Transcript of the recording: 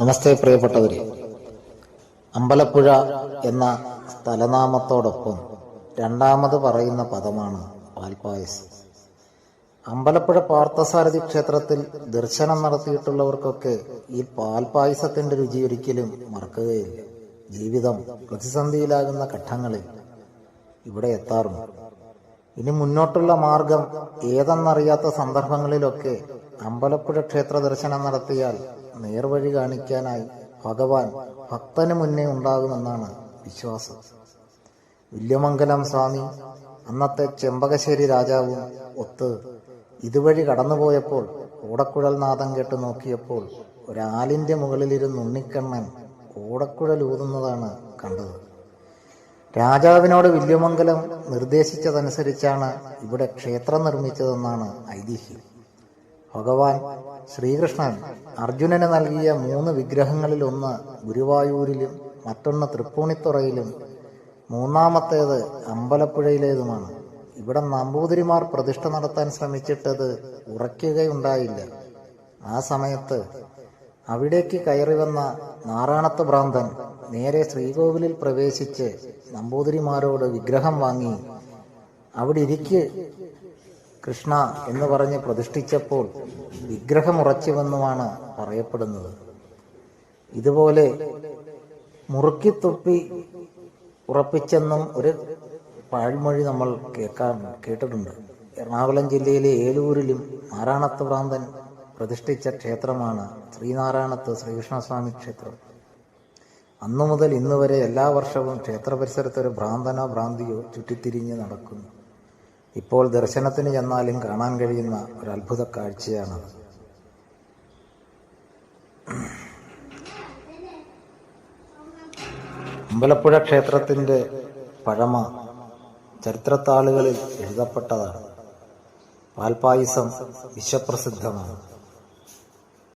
നമസ്തേ പ്രിയപ്പെട്ടവരെ. അമ്പലപ്പുഴ എന്ന സ്ഥലനാമത്തോടൊപ്പം രണ്ടാമത് പറയുന്ന പദമാണ് പാൽപ്പായസം. അമ്പലപ്പുഴ പാർത്ഥസാരഥി ക്ഷേത്രത്തിൽ ദർശനം നടത്തിയിട്ടുള്ളവർക്കൊക്കെ ഈ പാൽപ്പായസത്തിന്റെ രുചി ഒരിക്കലും മറക്കുകയില്ല. ജീവിതം പ്രതിസന്ധിയിലാകുന്ന ഘട്ടങ്ങളിൽ ഇവിടെ എത്താറുണ്ട്. ഇനി മുന്നോട്ടുള്ള മാർഗം ഏതെന്നറിയാത്ത സന്ദർഭങ്ങളിലൊക്കെ അമ്പലപ്പുഴ ക്ഷേത്ര ദർശനം നടത്തിയാൽ നേർവഴി കാണിക്കാനായി ഭഗവാൻ ഭക്തന് മുന്നേ ഉണ്ടാകുമെന്നാണ് വിശ്വാസം. വില്യമംഗലം സ്വാമി അന്നത്തെ ചെമ്പകശ്ശേരി രാജാവും ഒത്ത് ഇതുവഴി കടന്നുപോയപ്പോൾ ഓടക്കുഴൽ നാദം കേട്ട് നോക്കിയപ്പോൾ ഒരാലിന്റെ മുകളിലിരുന്ന് ഉണ്ണിക്കണ്ണൻ ഓടക്കുഴൽ ഊതുന്നതാണ് കണ്ടത്. രാജാവിനോട് വില്യമംഗലം നിർദ്ദേശിച്ചതനുസരിച്ചാണ് ഇവിടെ ക്ഷേത്രം നിർമ്മിച്ചതെന്നാണ് ഐതിഹ്യം. ഭഗവാൻ ശ്രീകൃഷ്ണൻ അർജുനന് നൽകിയ മൂന്ന് വിഗ്രഹങ്ങളിൽ ഒന്ന് ഗുരുവായൂരിലും മറ്റൊന്ന് തൃപ്പൂണിത്തുറയിലും മൂന്നാമത്തേത് അമ്പലപ്പുഴയിലേതുമാണ്. ഇവിടെ നമ്പൂതിരിമാർ പ്രതിഷ്ഠ നടത്താൻ ശ്രമിച്ചിട്ടത് ഉറയ്ക്കുകയുണ്ടായില്ല. ആ സമയത്ത് അവിടേക്ക് കയറി വന്ന നാറാണത്ത് ഭ്രാന്തൻ നേരെ ശ്രീകോവിലിൽ പ്രവേശിച്ച് നമ്പൂതിരിമാരോട് വിഗ്രഹം വാങ്ങി അവിടെ ഇരിക്ക് കൃഷ്ണ എന്ന് പറഞ്ഞ് പ്രതിഷ്ഠിച്ചപ്പോൾ വിഗ്രഹമുറച്ചുവെന്നുമാണ് പറയപ്പെടുന്നത്. ഇതുപോലെ മുറുക്കിത്തൊപ്പി ഉറപ്പിച്ചെന്നും ഒരു പാഴ്മൊഴി നമ്മൾ കേൾക്കാൻ കേട്ടിട്ടുണ്ട്. എറണാകുളം ജില്ലയിലെ ഏലൂരിലും നാരായണത്ത് ഭ്രാന്തൻ പ്രതിഷ്ഠിച്ച ക്ഷേത്രമാണ് ശ്രീനാരായണത്ത് ശ്രീകൃഷ്ണസ്വാമി ക്ഷേത്രം. അന്നു മുതൽ ഇന്ന് വരെ എല്ലാ വർഷവും ക്ഷേത്ര പരിസരത്ത് ഒരു ഭ്രാന്തനോ ഭ്രാന്തിയോ ചുറ്റിത്തിരിഞ്ഞ് നടക്കുന്നു. ഇപ്പോൾ ദർശനത്തിന് ചെന്നാലും കാണാൻ കഴിയുന്ന ഒരു അത്ഭുത കാഴ്ചയാണത് അമ്പലപ്പുഴ ക്ഷേത്രത്തിന്റെ പഴമ ചരിത്രത്താളുകളിൽ എഴുതപ്പെട്ടതാണ്. പാൽപായസം വിശ്വപ്രസിദ്ധമാണ്.